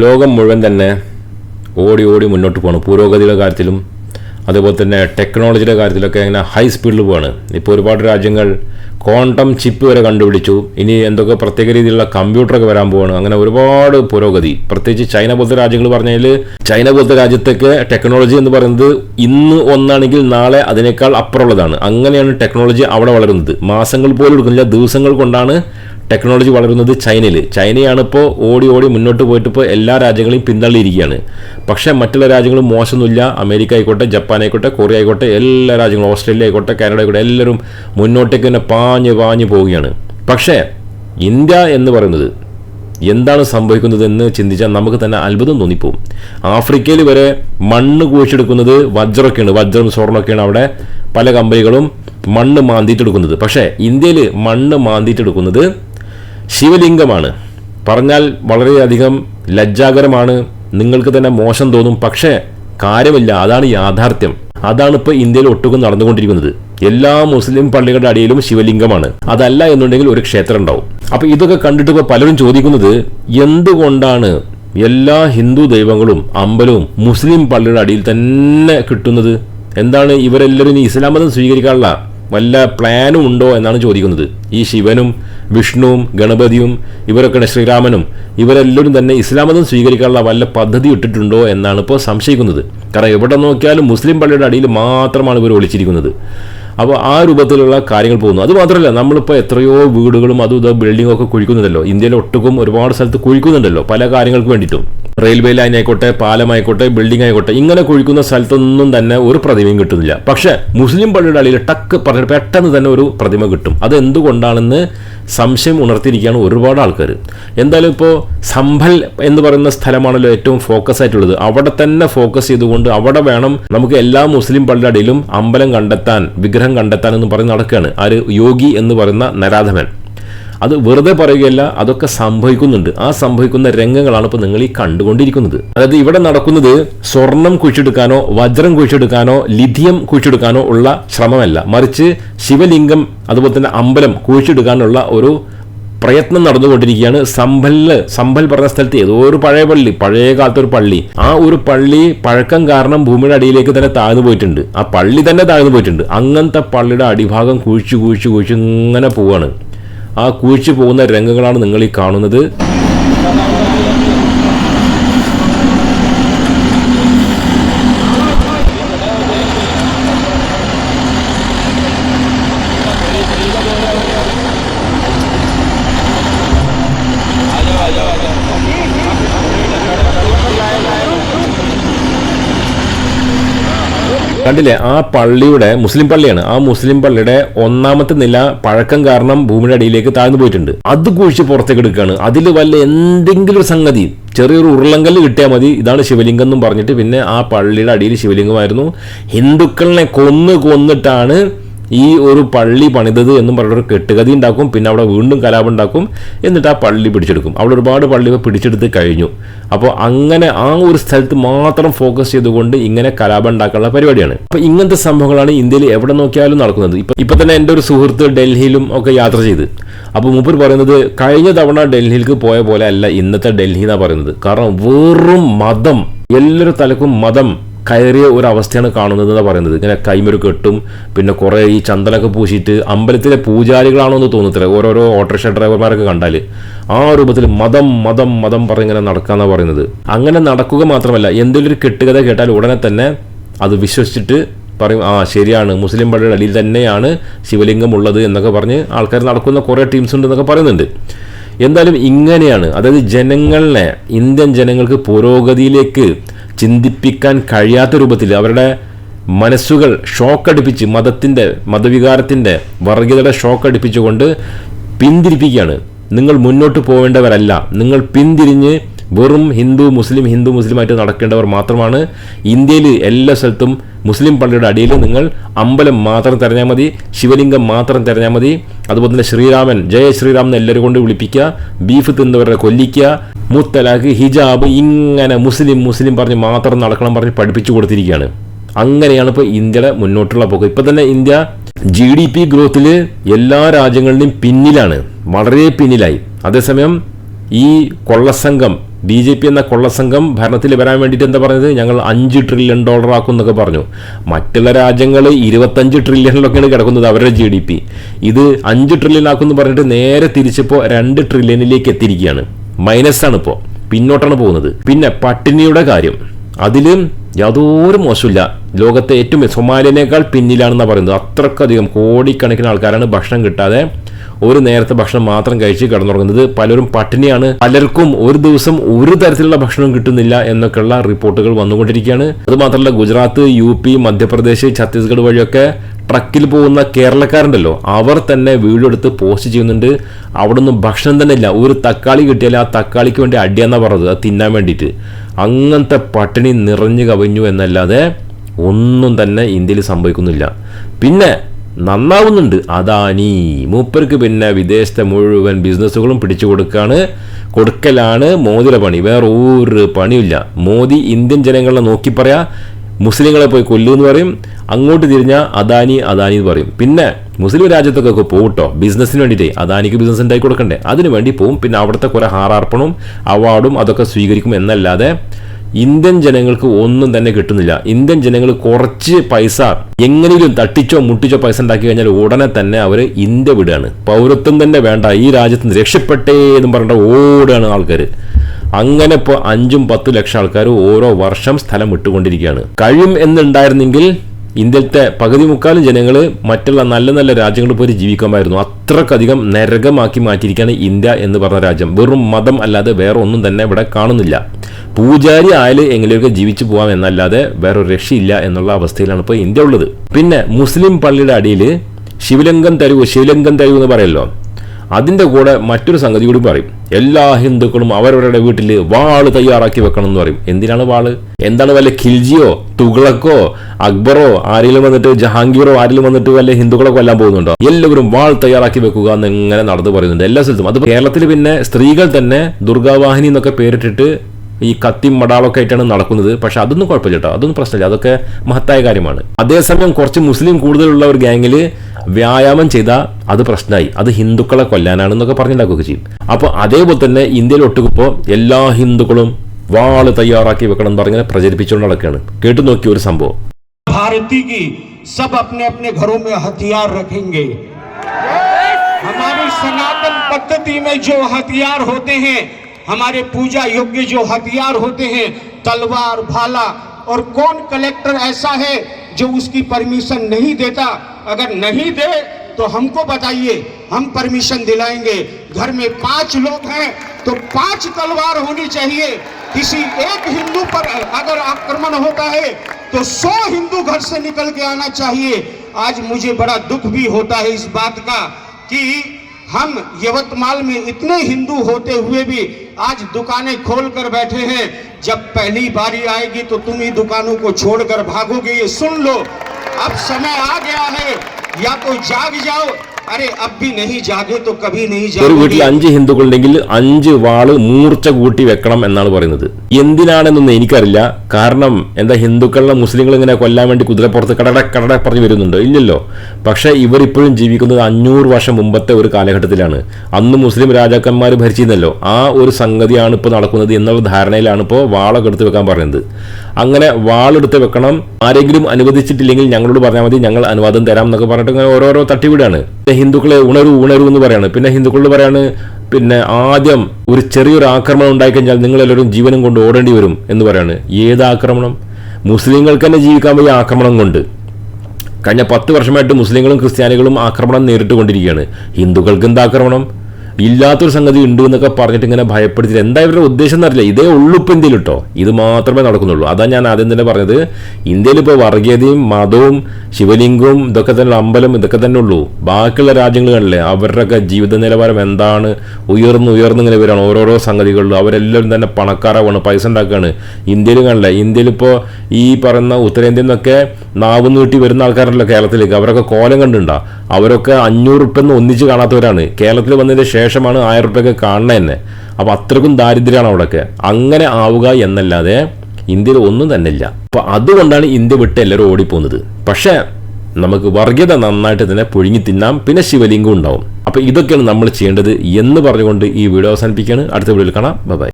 ലോകം മുഴുവൻ തന്നെ ഓടി ഓടി മുന്നോട്ട് പോകണം പുരോഗതിയുടെ കാര്യത്തിലും അതുപോലെ തന്നെ ടെക്നോളജിയുടെ കാര്യത്തിലൊക്കെ ഇങ്ങനെ ഹൈ സ്പീഡിൽ പോവാണ്. ഇപ്പോൾ ഒരുപാട് രാജ്യങ്ങൾ ക്വാണ്ടം ചിപ്പ് വരെ കണ്ടുപിടിച്ചു. ഇനി എന്തൊക്കെ പ്രത്യേക രീതിയിലുള്ള കമ്പ്യൂട്ടറൊക്കെ വരാൻ പോവാണ്. അങ്ങനെ ഒരുപാട് പുരോഗതി. പ്രത്യേകിച്ച് ചൈന പോലത്തെ രാജ്യങ്ങൾ പറഞ്ഞാൽ ചൈന പോലത്തെ രാജ്യത്തൊക്കെ ടെക്നോളജി എന്ന് പറയുന്നത് ഇന്ന് ഒന്നാണെങ്കിൽ നാളെ അതിനേക്കാൾ അപ്പുറമുള്ളതാണ്. അങ്ങനെയാണ് ടെക്നോളജി അവിടെ വളരുന്നത്. മാസങ്ങൾ പോലും എടുക്കുന്നില്ല. ദിവസങ്ങൾ കൊണ്ടാണ് ടെക്നോളജി വളരുന്നത് ചൈനയിൽ ചൈനയാണ് ഇപ്പോൾ ഓടി ഓടി മുന്നോട്ട് പോയിട്ട് ഇപ്പോൾ എല്ലാ രാജ്യങ്ങളെയും പിന്തള്ളിയിരിക്കുകയാണ്. പക്ഷേ മറ്റുള്ള രാജ്യങ്ങളും മോശമൊന്നുമില്ല. അമേരിക്ക ആയിക്കോട്ടെ ജപ്പാൻ ആയിക്കോട്ടെ കൊറിയ ആയിക്കോട്ടെ എല്ലാ രാജ്യങ്ങളും ഓസ്ട്രേലിയ ആയിക്കോട്ടെ കാനഡ ആയിക്കോട്ടെ എല്ലാവരും മുന്നോട്ടേക്ക് തന്നെ പാഞ്ഞ് പാഞ്ഞ് പോവുകയാണ്. പക്ഷേ ഇന്ത്യ എന്ന് പറയുന്നത് എന്താണ് സംഭവിക്കുന്നതെന്ന് ചിന്തിച്ചാൽ നമുക്ക് തന്നെ അത്ഭുതം തോന്നിപ്പോവും. ആഫ്രിക്കയിൽ വരെ മണ്ണ് കുഴിച്ചെടുക്കുന്നത് വജ്രമൊക്കെയാണ്. വജ്രം സ്വർണമൊക്കെയാണ് അവിടെ പല കമ്പനികളും മണ്ണ് മാന്തിയിട്ടെടുക്കുന്നത്. പക്ഷേ ഇന്ത്യയിൽ മണ്ണ് മാന്തിയിട്ടെടുക്കുന്നത് ശിവലിംഗമാണ്. പറഞ്ഞാൽ വളരെയധികം ലജ്ജാകരമാണ്. നിങ്ങൾക്ക് തന്നെ മോശം തോന്നും. പക്ഷേ കാര്യമില്ല. അതാണ് യാഥാർത്ഥ്യം. അതാണ് ഇപ്പോൾ ഇന്ത്യയിൽ ഒട്ടുക്കും നടന്നുകൊണ്ടിരിക്കുന്നത്. എല്ലാ മുസ്ലിം പള്ളികളുടെ അടിയിലും ശിവലിംഗമാണ്. അതല്ല എന്നുണ്ടെങ്കിൽ ഒരു ക്ഷേത്രം ഉണ്ടാവും. അപ്പോൾ ഇതൊക്കെ കണ്ടിട്ട് ഇപ്പോൾ പലരും ചോദിക്കുന്നത് എന്തുകൊണ്ടാണ് എല്ലാ ഹിന്ദു ദൈവങ്ങളും അമ്പലവും മുസ്ലിം പള്ളിയുടെ അടിയിൽ തന്നെ കിട്ടുന്നത്? എന്താണ് ഇവരെല്ലാവരും ഇസ്ലാം മതം സ്വീകരിക്കാനുള്ള വല്ല പ്ലാനും ഉണ്ടോ എന്നാണ് ചോദിക്കുന്നത്. ഈ ശിവനും വിഷ്ണുവും ഗണപതിയും ഇവരൊക്കെ ശ്രീരാമനും ഇവരെല്ലാവരും തന്നെ ഇസ്ലാം മതം സ്വീകരിക്കാനുള്ള വല്ല പദ്ധതി ഇട്ടിട്ടുണ്ടോ എന്നാണ് ഇപ്പോൾ സംശയിക്കുന്നത്. കാരണം എവിടെ നോക്കിയാലും മുസ്ലിം പള്ളിയുടെ അടിയിൽ മാത്രമാണ് ഇവർ ഒളിച്ചിരിക്കുന്നത്. അപ്പോൾ ആ രൂപത്തിലുള്ള കാര്യങ്ങൾ പോകുന്നു. അത് മാത്രമല്ല നമ്മളിപ്പോൾ എത്രയോ വീടുകളും അതും ഇതും ബിൽഡിങ്ങും ഒക്കെ കുഴിക്കുന്നുണ്ടല്ലോ ഇന്ത്യയിലെ ഒട്ടുക്കും ഒരുപാട് സ്ഥലത്ത് കുഴിക്കുന്നുണ്ടല്ലോ പല കാര്യങ്ങൾക്ക് വേണ്ടിയിട്ടും. റെയിൽവേ ലൈൻ ആയിക്കോട്ടെ പാലമായിക്കോട്ടെ ബിൽഡിംഗ് ആയിക്കോട്ടെ ഇങ്ങനെ കുഴിക്കുന്ന സ്ഥലത്തൊന്നും തന്നെ ഒരു പ്രതിമയും കിട്ടുന്നില്ല. പക്ഷെ മുസ്ലിം പള്ളിയുടെ ടക്ക് പറഞ്ഞിട്ട് പെട്ടെന്ന് തന്നെ ഒരു പ്രതിമ കിട്ടും. അത് എന്തുകൊണ്ടാണെന്ന് സംശയം ഉണർത്തിയിരിക്കുകയാണ് ഒരുപാട് ആൾക്കാർ. എന്തായാലും ഇപ്പോൾ സംഭൽ എന്ന് പറയുന്ന സ്ഥലമാണല്ലോ ഏറ്റവും ഫോക്കസ് ആയിട്ടുള്ളത്. അവിടെ തന്നെ ഫോക്കസ് ചെയ്തുകൊണ്ട് അവിടെ വേണം നമുക്ക് എല്ലാ മുസ്ലിം പള്ളിയുടെ അമ്പലം കണ്ടെത്താൻ വിഗ്രഹം കണ്ടെത്താൻ എന്ന് പറഞ്ഞ് നടക്കുകയാണ്. ആര്? യോഗി എന്ന് പറയുന്ന നരാധമൻ. അത് വെറുതെ പറയുകയല്ല അതൊക്കെ സംഭവിക്കുന്നുണ്ട്. ആ സംഭവിക്കുന്ന രംഗങ്ങളാണ് ഇപ്പോൾ നിങ്ങൾ ഈ കണ്ടുകൊണ്ടിരിക്കുന്നത്. അതായത് ഇവിടെ നടക്കുന്നത് സ്വർണം കുഴിച്ചെടുക്കാനോ വജ്രം കുഴിച്ചെടുക്കാനോ ലിഥിയം കുഴിച്ചെടുക്കാനോ ഉള്ള ശ്രമമല്ല. മറിച്ച് ശിവലിംഗം അതുപോലെ തന്നെ അമ്പലം കുഴിച്ചെടുക്കാനുള്ള ഒരു പ്രയത്നം നടന്നുകൊണ്ടിരിക്കുകയാണ്. സമ്പലിൽ സമ്പൽ പറഞ്ഞ സ്ഥലത്ത് ഏതോ ഒരു പഴയ പള്ളി പഴയ കാലത്തെ ഒരു പള്ളി. ആ ഒരു പള്ളി പഴക്കം കാരണം ഭൂമിയുടെ അടിയിലേക്ക് തന്നെ താഴ്ന്നു പോയിട്ടുണ്ട്. ആ പള്ളി തന്നെ താഴ്ന്നു പോയിട്ടുണ്ട്. അങ്ങനത്തെ പള്ളിയുടെ അടിഭാഗം കുഴിച്ചു കുഴിച്ചു കുഴിച്ച് ഇങ്ങനെ പോവാണ്. ആ കുഴിച്ചു പോകുന്ന രംഗങ്ങളാണ് നിങ്ങൾ ഈ കാണുന്നത്. കണ്ടില്ലേ? ആ പള്ളിയുടെ മുസ്ലിം പള്ളിയാണ്. ആ മുസ്ലിം പള്ളിയുടെ ഒന്നാമത്തെ നില പഴക്കം കാരണം ഭൂമിയുടെ അടിയിലേക്ക് താഴ്ന്നു പോയിട്ടുണ്ട്. അത് കുഴിച്ച് പുറത്തേക്ക് എടുക്കുകയാണ്. അതിൽ വല്ല എന്തെങ്കിലും ഒരു സംഗതി ചെറിയൊരു ഉരുളങ്കല്ല് കിട്ടിയാൽ മതി. ഇതാണ് ശിവലിംഗം എന്നും പറഞ്ഞിട്ട് പിന്നെ ആ പള്ളിയുടെ അടിയിൽ ശിവലിംഗമായിരുന്നു. ഹിന്ദുക്കളിനെ കൊന്ന് കൊന്നിട്ടാണ് ഈ ഒരു പള്ളി പണിതത് എന്നും പറഞ്ഞൊരു കെട്ടുകഥ ഉണ്ടാക്കും പിന്നെ അവിടെ വീണ്ടും കലാപം ഉണ്ടാക്കും എന്നിട്ട് ആ പള്ളി പിടിച്ചെടുക്കും. അവിടെ ഒരുപാട് പള്ളി പിടിച്ചെടുത്ത് കഴിഞ്ഞു. അപ്പോൾ അങ്ങനെ ആ ഒരു സ്ഥലത്ത് മാത്രം ഫോക്കസ് ചെയ്തുകൊണ്ട് ഇങ്ങനെ കലാപം ഉണ്ടാക്കാനുള്ള പരിപാടിയാണ്. അപ്പോൾ ഇങ്ങനത്തെ സംഭവങ്ങളാണ് ഇന്ത്യയിൽ എവിടെ നോക്കിയാലും നടക്കുന്നത്. ഇപ്പൊ ഇപ്പൊ തന്നെ എന്റെ ഒരു സുഹൃത്ത് ഡൽഹിയിലും ഒക്കെ യാത്ര ചെയ്ത്. അപ്പോൾ മൂപ്പർ പറയുന്നത് കഴിഞ്ഞ തവണ ഡൽഹിയിലേക്ക് പോയ പോലെ അല്ല ഇന്നത്തെ ഡൽഹി എന്നാണ് പറയുന്നത്. കാരണം വെറും മതം എല്ലാവരും തലക്കും മതം. കയറിയ ഒരു അവസ്ഥയാണ് കാണുന്നത് എന്നാണ് പറയുന്നത്. ഇങ്ങനെ കൈമൊരു കെട്ടും പിന്നെ കുറേ ഈ ചന്ദനൊക്കെ പൂശിയിട്ട് അമ്പലത്തിലെ പൂജാരികളാണോ എന്ന് തോന്നത്തില്ല. ഓരോരോ ഓട്ടോറിക്ഷ ഡ്രൈവർമാരൊക്കെ കണ്ടാൽ ആ രൂപത്തിൽ മതം മതം മതം പറഞ്ഞിങ്ങനെ നടക്കാന്നാണ് പറയുന്നത്. അങ്ങനെ നടക്കുക മാത്രമല്ല എന്തെങ്കിലും ഒരു കെട്ടുകഥ കേട്ടാൽ ഉടനെ തന്നെ അത് വിശ്വസിച്ചിട്ട് പറയും ആ ശരിയാണ്. മുസ്ലിം പള്ളിയുടെ അടിയിൽ തന്നെയാണ് ശിവലിംഗം ഉള്ളത് എന്നൊക്കെ പറഞ്ഞ് ആൾക്കാർ നടക്കുന്ന കുറേ ടീംസ് ഉണ്ട് എന്നൊക്കെ പറയുന്നുണ്ട്. എന്തായാലും ഇങ്ങനെയാണ്. അതായത് ജനങ്ങളെ ഇന്ത്യൻ ജനങ്ങൾക്ക് പുരോഗതിയിലേക്ക് ചിന്തിപ്പിക്കാൻ കഴിയാത്ത രൂപത്തിൽ അവരുടെ മനസ്സുകൾ ഷോക്കടിപ്പിച്ച് മതത്തിന്റെ മതവികാരത്തിന്റെ വർഗീയതയുടെ ഷോക്കടിപ്പിച്ചുകൊണ്ട് പിന്തിരിപ്പിക്കുകയാണ്. നിങ്ങൾ മുന്നോട്ട് പോവേണ്ടവരല്ല. നിങ്ങൾ പിന്തിരിഞ്ഞ് വെറും ഹിന്ദു മുസ്ലിം ഹിന്ദു മുസ്ലിമായിട്ട് നടക്കേണ്ടവർ മാത്രമാണ്. ഇന്ത്യയിൽ എല്ലാ സ്ഥലത്തും മുസ്ലിം പള്ളിയുടെ അടിയിൽ നിങ്ങൾ അമ്പലം മാത്രം തിരഞ്ഞാൽ മതി ശിവലിംഗം മാത്രം തിരഞ്ഞാൽ മതി. അതുപോലെ തന്നെ ശ്രീരാമൻ ജയ എന്ന് എല്ലാവരും കൊണ്ട് വിളിപ്പിക്കുക ബീഫ് തിന്നവരെ കൊല്ലിക്കുക മുത്തലാഖ് ഹിജാബ് ഇങ്ങനെ മുസ്ലിം മുസ്ലിം പറഞ്ഞ് മാത്രം നടക്കണം പറഞ്ഞ് പഠിപ്പിച്ചു കൊടുത്തിരിക്കുകയാണ്. അങ്ങനെയാണ് ഇപ്പോൾ ഇന്ത്യയുടെ മുന്നോട്ടുള്ള പോക്ക്. ഇപ്പം തന്നെ ഇന്ത്യ ജി ഡി പി ഗ്രോത്തിൽ എല്ലാ രാജ്യങ്ങളിലും പിന്നിലാണ് വളരെ പിന്നിലായി. അതേസമയം ഈ കൊള്ളസംഘം ബി ജെ പി എന്ന കൊള്ളസംഘം ഭരണത്തിൽ വരാൻ വേണ്ടിയിട്ട് എന്താ പറഞ്ഞത്? ഞങ്ങൾ അഞ്ച് ട്രില്യൺ ഡോളർ ആക്കും എന്നൊക്കെ പറഞ്ഞു. മറ്റുള്ള രാജ്യങ്ങൾ ഇരുപത്തഞ്ച് ട്രില്യണിലൊക്കെയാണ് കിടക്കുന്നത് അവരുടെ ജി ഡി പി ഇത് അഞ്ച് ട്രില്യൺ ആക്കുമെന്ന് പറഞ്ഞിട്ട് നേരെ തിരിച്ചപ്പോൾ രണ്ട് ട്രില്യണിലേക്ക് എത്തിയിരിക്കുകയാണ്. ആണ് ഇപ്പോൾ പിന്നോട്ടാണ് പോകുന്നത്. പിന്നെ പട്ടിണിയുടെ കാര്യം. അതിലും യാതൊരു മോശമില്ല ലോകത്തെ ഏറ്റവും സൊമാലിയനേക്കാൾ പിന്നിലാണെന്നാണ് പറയുന്നത്. അത്രക്കധികം കോടിക്കണക്കിന് ആൾക്കാരാണ് ഭക്ഷണം കിട്ടാതെ ഒരു നേരത്തെ ഭക്ഷണം മാത്രം കഴിച്ച് കിടന്നുറങ്ങുന്നത് പലരും പട്ടിണിയാണ്. പലർക്കും ഒരു ദിവസം ഒരു തരത്തിലുള്ള ഭക്ഷണം കിട്ടുന്നില്ല എന്നൊക്കെയുള്ള റിപ്പോർട്ടുകൾ വന്നുകൊണ്ടിരിക്കുകയാണ്. അതുമാത്രമല്ല ഗുജറാത്ത് യു പി മധ്യപ്രദേശ് ഛത്തീസ്ഗഡ് വഴിയൊക്കെ ട്രക്കിൽ പോകുന്ന കേരളക്കാരുണ്ടല്ലോ. അവർ തന്നെ വീഡിയോ എടുത്ത് പോസ്റ്റ് ചെയ്യുന്നുണ്ട്. അവിടെ ഒന്നും ഭക്ഷണം തന്നെ ഇല്ല. ഒരു തക്കാളി കിട്ടിയാൽ ആ തക്കാളിക്ക് വേണ്ടി അടിയാന്നാ പറഞ്ഞത്. അത് തിന്നാൻ വേണ്ടിയിട്ട്. അങ്ങനത്തെ പട്ടിണി നിറഞ്ഞു കവിഞ്ഞു എന്നല്ലാതെ ഒന്നും തന്നെ ഇന്ത്യയിൽ സംഭവിക്കുന്നില്ല. പിന്നെ നന്നാവുന്നുണ്ട്. അദാനി മൂപ്പർക്ക് പിന്നെ വിദേശത്തെ മുഴുവൻ ബിസിനസ്സുകളും പിടിച്ചു കൊടുക്കാണ്. കൊടുക്കലാണ് മോദിയുടെ പണി. വേറെ ഒരു പണിയില്ല മോദി ഇന്ത്യൻ ജനങ്ങളെ നോക്കി പറയാ മുസ്ലിങ്ങളെ പോയി കൊല്ലുമെന്ന് പറയും. അങ്ങോട്ട് തിരിഞ്ഞാൽ അദാനി അദാനി എന്ന് പറയും. പിന്നെ മുസ്ലിം രാജ്യത്തൊക്കെ പോകട്ടോ ബിസിനസ്സിന് വേണ്ടിയിട്ടേ. അദാനിക്ക് ബിസിനസ് ഉണ്ടായി കൊടുക്കണ്ടേ? അതിന് വേണ്ടി പോവും. പിന്നെ അവിടുത്തെ കുറെ ഹാറാർപ്പണവും അവാർഡും അതൊക്കെ സ്വീകരിക്കും എന്നല്ലാതെ ഇന്ത്യൻ ജനങ്ങൾക്ക് ഒന്നും തന്നെ കിട്ടുന്നില്ല. ഇന്ത്യൻ ജനങ്ങൾ കുറച്ച് പൈസ എങ്ങനെയും തട്ടിച്ചോ മുട്ടിച്ചോ പൈസ ഉണ്ടാക്കി കഴിഞ്ഞാൽ ഉടനെ തന്നെ അവർ ഇന്ത്യ വിടുകയാണ്. പൗരത്വം തന്നെ വേണ്ട. ഈ രാജ്യത്ത് നിന്ന് രക്ഷപ്പെട്ടേ എന്ന് പറഞ്ഞിട്ട് ഓടുകയാണ് ആൾക്കാർ അങ്ങനെ ഇപ്പോൾ അഞ്ചും പത്ത് ലക്ഷം ആൾക്കാർ ഓരോ വർഷം സ്ഥലം വിട്ടുകൊണ്ടിരിക്കുകയാണ്. കഴിയും എന്നുണ്ടായിരുന്നെങ്കിൽ ഇന്ത്യത്തെ പകുതി മുക്കാലും ജനങ്ങൾ മറ്റുള്ള നല്ല നല്ല രാജ്യങ്ങളിൽ പോയി ജീവിക്കാമായിരുന്നു. അത്രക്കധികം നരകമാക്കി മാറ്റിയിരിക്കുകയാണ് ഇന്ത്യ എന്ന് പറഞ്ഞ രാജ്യം. വെറും മതം അല്ലാതെ വേറെ ഒന്നും തന്നെ ഇവിടെ കാണുന്നില്ല. പൂജാരി ആയാലും എങ്ങനെയൊക്കെ ജീവിച്ചു പോകാം എന്നല്ലാതെ വേറൊരു രക്ഷയില്ല എന്നുള്ള അവസ്ഥയിലാണ് ഇപ്പോൾ ഇന്ത്യ ഉള്ളത്. പിന്നെ മുസ്ലിം പള്ളിയുടെ അടിയിൽ ശിവലിംഗം തരുവ് ശിവലിംഗം തരുവ് എന്ന് പറയല്ലോ. അതിന്റെ കൂടെ മറ്റൊരു സംഗതി കൂടി പറയും. എല്ലാ ഹിന്ദുക്കളും അവരവരുടെ വീട്ടിൽ വാൾ തയ്യാറാക്കി വെക്കണം എന്ന് പറയും. എന്തിനാണ് വാൾ? എന്താണ് വല്ല ഖിൽജിയോ തുഗ്ലക്കോ അക്ബറോ ആരെങ്കിലും വന്നിട്ട് ജഹാംഗീറോ ആരെങ്കിലും വന്നിട്ട് വല്ല ഹിന്ദുക്കളെ കൊല്ലാൻ പോകുന്നുണ്ടോ? എല്ലാവരും വാൾ തയ്യാറാക്കി വെക്കുക എന്ന് ഇങ്ങനെ നടന്നു പറയുന്നുണ്ട് എല്ലാ സ്ഥലത്തും. അത് കേരളത്തിൽ പിന്നെ സ്ത്രീകൾ തന്നെ ദുർഗാവാഹിനി എന്നൊക്കെ പേരിട്ടിട്ട് ഈ കത്തിയും മടാളൊക്കെ ആയിട്ടാണ് നടക്കുന്നത്. പക്ഷെ അതൊന്നും കുഴപ്പമില്ല കേട്ടോ. അതൊന്നും പ്രശ്നമില്ല. അതൊക്കെ മഹത്തായ കാര്യമാണ്. അതേസമയം കുറച്ച് മുസ്ലിം കൂടുതലുള്ള ഒരു ഗ്യാങ്ങിൽ വ്യായാമം ചെയ്താൽ അത് പ്രശ്നമായി. അത് ഹിന്ദുക്കളെ കൊല്ലാനാണെന്നൊക്കെ പറഞ്ഞിട്ടുണ്ടാക്കുക ചെയ്യും. അപ്പോൾ അതേപോലെ തന്നെ ഇന്ത്യയിൽ ഒട്ടുകിപ്പോൾ എല്ലാ ഹിന്ദുക്കളും വാൾ തയ്യാറാക്കി വെക്കണം എന്ന് പറഞ്ഞാൽ പ്രചരിപ്പിച്ചുകൊണ്ട് നടക്കുകയാണ്. കേട്ടു നോക്കിയ ഒരു സംഭവം. ഭാരതി സബ് അപ്നെ അപ്നെ ഘരോ ഹത്തിയാർ പദ്ധതി മേ ജോ हमारे पूजा योग्य जो हथियार होते हैं, तलवार, भाला, और कौन कलेक्टर ऐसा है जो उसकी परमिशन नहीं देता? अगर नहीं दे तो हमको बताइए, हम परमिशन दिलाएँगे। घर में पाँच लोग हैं तो पाँच तलवार होनी चाहिए। किसी एक हिंदू पर अगर आक्रमण होता है तो सौ हिंदू घर से निकल के आना चाहिए। आज मुझे बड़ा दुख भी होता है इस बात का कि हम यवतमाल में इतने हिंदू होते हुए भी आज दुकानें खोल कर बैठे हैं। जब पहली बारी आएगी तो तुम ही दुकानों को छोड़कर भागोगे, ये सुन लो। अब समय आ गया है, या तो जाग जाओ ഒരു വീട്ടിൽ അഞ്ച് ഹിന്ദുക്കളുണ്ടെങ്കിൽ അഞ്ച് വാൾ മൂർച്ച കൂട്ടി വെക്കണം എന്നാണ് പറയുന്നത്. എന്തിനാണെന്നൊന്നും എനിക്കറിയില്ല. കാരണം എന്താ ഹിന്ദുക്കളെ മുസ്ലിങ്ങൾ ഇങ്ങനെ കൊല്ലാൻ വേണ്ടി കുതിരപ്പുറത്ത് കടട കടട പറഞ്ഞു വരുന്നുണ്ട്. ഇല്ലല്ലോ. പക്ഷേ ഇവരിപ്പോഴും ജീവിക്കുന്നത് അഞ്ഞൂറ് വർഷം മുമ്പത്തെ ഒരു കാലഘട്ടത്തിലാണ്. അന്ന് മുസ്ലിം രാജാക്കന്മാർ ഭരിച്ചിരുന്നല്ലോ. ആ ഒരു സംഗതിയാണ് ഇപ്പോൾ നടക്കുന്നത് എന്നുള്ള ധാരണയിലാണ് ഇപ്പോൾ വാളൊക്കെ എടുത്ത് വെക്കാൻ പറയുന്നത്. അങ്ങനെ വാളെടുത്ത് വെക്കണം. ആരെങ്കിലും അനുവദിച്ചിട്ടില്ലെങ്കിൽ ഞങ്ങളോട് പറഞ്ഞാൽ മതി ഞങ്ങൾ അനുവാദം തരാം എന്നൊക്കെ പറഞ്ഞിട്ട് ഇങ്ങനെ ഓരോരോ തട്ടിവിടാണ്. പിന്നെ ഹിന്ദുക്കളെ ഉണരൂ ഉണരൂ എന്ന് പറയാണ്. പിന്നെ ഹിന്ദുക്കളോട് പറയാണ് പിന്നെ ആദ്യം ഒരു ചെറിയൊരു ആക്രമണം ഉണ്ടായിക്കഴിഞ്ഞാൽ നിങ്ങളെല്ലാവരും ജീവനും കൊണ്ട് ഓടേണ്ടി വരും എന്ന് പറയാണ്. ഏത് ആക്രമണം? മുസ്ലിങ്ങൾക്ക് തന്നെ ജീവിക്കാൻ വയ്യ ആക്രമണം കൊണ്ട്. കഴിഞ്ഞ പത്ത് വർഷമായിട്ട് മുസ്ലിങ്ങളും ക്രിസ്ത്യാനികളും ആക്രമണം നേരിട്ട് കൊണ്ടിരിക്കുകയാണ് ഹിന്ദുക്കൾക്ക് എന്താ ആക്രമണം? ഇല്ലാത്തൊരു സംഗതി ഉണ്ട് എന്നൊക്കെ പറഞ്ഞിട്ട് ഇങ്ങനെ ഭയപ്പെടുത്തിട്ട് എന്താ ഇവരുടെ ഉദ്ദേശം എന്നറിയില്ല ഇതേ ഉള്ളൂ ഇപ്പം ഇന്ത്യയിൽ കേട്ടോ. ഇത് മാത്രമേ നടക്കുന്നുള്ളൂ. അതാ ഞാൻ ആദ്യം തന്നെ പറഞ്ഞത്. ഇന്ത്യയിൽ ഇപ്പോൾ വർഗീയതയും മതവും ശിവലിംഗവും ഇതൊക്കെ തന്നെ അമ്പലം ഇതൊക്കെ തന്നെ ഉള്ളൂ. ബാക്കിയുള്ള രാജ്യങ്ങളിലെ കണ്ടില്ലേ? അവരുടെയൊക്കെ ജീവിത നിലവാരം എന്താണ്? ഉയർന്നു ഉയർന്ന് ഇങ്ങനെ ഓരോരോ സംഗതികളിലും അവരെല്ലാവരും തന്നെ പണക്കാരാവാണ് പൈസ ഉണ്ടാക്കുകയാണ്. ഇന്ത്യയിൽ കാണില്ലേ ഇന്ത്യയിൽ ഇപ്പോൾ ഈ പറയുന്ന ഉത്തരേന്ത്യയിൽ നിന്നൊക്കെ നാവ് നീട്ടി വരുന്ന ആൾക്കാരല്ലോ കേരളത്തിലേക്ക്. അവരൊക്കെ കോലം കണ്ടുണ്ടാ അവരൊക്കെ അഞ്ഞൂറ് ഉറുപ്പ്യൊന്നും ഒന്നിച്ച് കാണാത്തവരാണ്. കേരളത്തിൽ വന്നതിന് ശേഷമാണ് ആയിരം റുപ്യൊക്കെ കാണുന്നത് തന്നെ. അപ്പോൾ അത്രക്കും ദാരിദ്ര്യമാണ് അവിടെയൊക്കെ അങ്ങനെ ആവുക എന്നല്ലാതെ ഇന്ത്യയിൽ ഒന്നും തന്നെ ഇല്ല. അപ്പോൾ അതുകൊണ്ടാണ് ഇന്ത്യ വിട്ട് എല്ലാവരും ഓടിപ്പോകുന്നത്. പക്ഷേ നമുക്ക് വർഗീയത നന്നായിട്ട് തന്നെ പുഴുങ്ങി തിന്നാം പിന്നെ ശിവലിംഗം ഉണ്ടാവും. അപ്പോൾ ഇതൊക്കെയാണ് നമ്മൾ ചെയ്യേണ്ടത് എന്ന് പറഞ്ഞുകൊണ്ട് ഈ വീഡിയോ അവസാനിപ്പിക്കുകയാണ്. അടുത്ത വീഡിയോയിൽ കാണാം. ബൈ